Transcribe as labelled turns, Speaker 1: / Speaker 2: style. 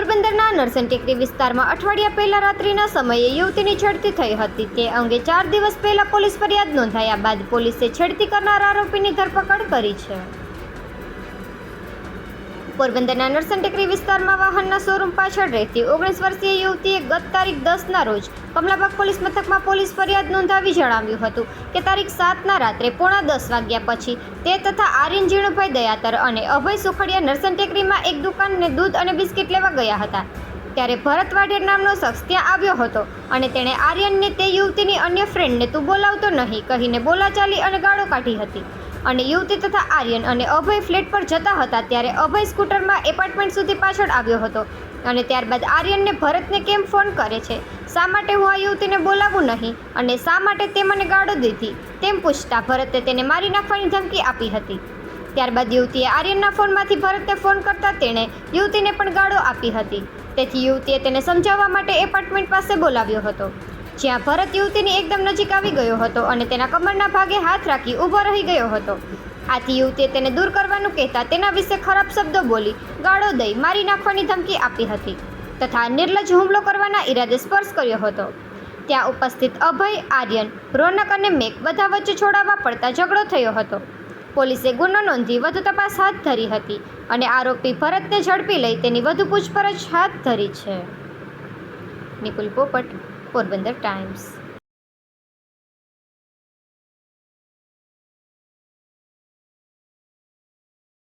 Speaker 1: નરસન ટેકરી વિસ્તારમાં અઠવાડિયા પહેલા રાત્રિના સમયે યુવતીની છેડતી થઈ હતી. તે અંગે ચાર દિવસ પહેલા પોલીસ ફરિયાદ નોંધાયા બાદ પોલીસે છેડતી કરનાર આરોપીની ધરપકડ કરી છે. પોરબંદરના નરસન ટેકરી વિસ્તારમાં વાહનના શોરૂમ પાછળ રહેતી ઓગણીસ વર્ષીય યુવતીએ ગત તારીખ દસના રોજ કમલાબાગ પોલીસ મથકમાં પોલીસ ફરિયાદ નોંધાવી જણાવ્યું હતું કે તારીખ સાતના રાત્રે પોણા દસ વાગ્યા પછી તે તથા આર્યન ઝીણુભાઈ દયાતર અને અભય સુખડિયા નરસન ટેકરીમાં એક દુકાનને દૂધ અને બિસ્કિટ લેવા ગયા હતા. ત્યારે ભરત વાઢેર નામનો શખ્સ ત્યાં આવ્યો હતો અને તેણે આર્યનને તે યુવતીની અન્ય ફ્રેન્ડને તું બોલાવતો નહીં કહીને બોલાચાલી અને ગાળો કાઢી હતી. અને યુવતી તથા આર્યન અને અભય ફ્લેટ પર જતા હતા ત્યારે અભય સ્કૂટરમાં એપાર્ટમેન્ટ સુધી પાછળ આવ્યો હતો અને ત્યારબાદ આર્યનને ભરતને કેમ ફોન કરે છે? શા માટે હું આ યુવતીને બોલાવું નહીં? અને શા માટે તે મને ગાળો દીધી? તેમ પૂછતા ભરતે તેને મારી નાખવાની ધમકી આપી હતી. ત્યારબાદ યુવતીએ આર્યનના ફોનમાંથી ભરતને ફોન કરતા તેણે યુવતીને પણ ગાળો આપી હતી. તેથી યુવતીએ તેને સમજાવવા માટે એપાર્ટમેન્ટ પાસે બોલાવ્યો હતો. જ્યાં ભરત યુવતીની એકદમ નજીક આવી ગયો હતો અને તેના કમરના ભાગે હાથ રાખી ઊભો રહી ગયો હતો. આથી યુવતીએ તેને દૂર કરવાનું કહેતા તેના વિશે ખરાબ શબ્દો બોલી ગાળો દઈ મારી નાખવાની ધમકી આપી હતી તથા નિર્લજ હુમલો કરવાના ઈરાદે સ્પર્શ કર્યો હતો. ત્યાં ઉપસ્થિત અભય, આર્યન, રોનક અને મેક બધા વચ્ચે છોડાવવા પડતા ઝઘડો થયો હતો. પોલીસે ગુનો નોંધી વધુ તપાસ હાથ ધરી હતી અને આરોપી ભરતને ઝડપી લઈ તેની વધુ પૂછપરછ હાથ ધરી છે. નિકુલ પોપટ પોરબંદર ટાઈમ્સ